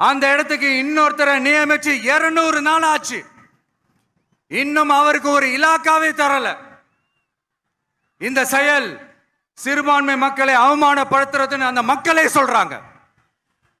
அந்த இடத்துக்கு இன்னொருத்தரை நியமிச்சு இருநூறு நாள் ஆச்சு. இன்னும் அவருக்கு ஒரு இலாக்காவே தரல. இந்த செயல் சிறுபான்மை மக்களை அவமானப்படுத்துறதுன்னு அந்த மக்களே சொல்றாங்க.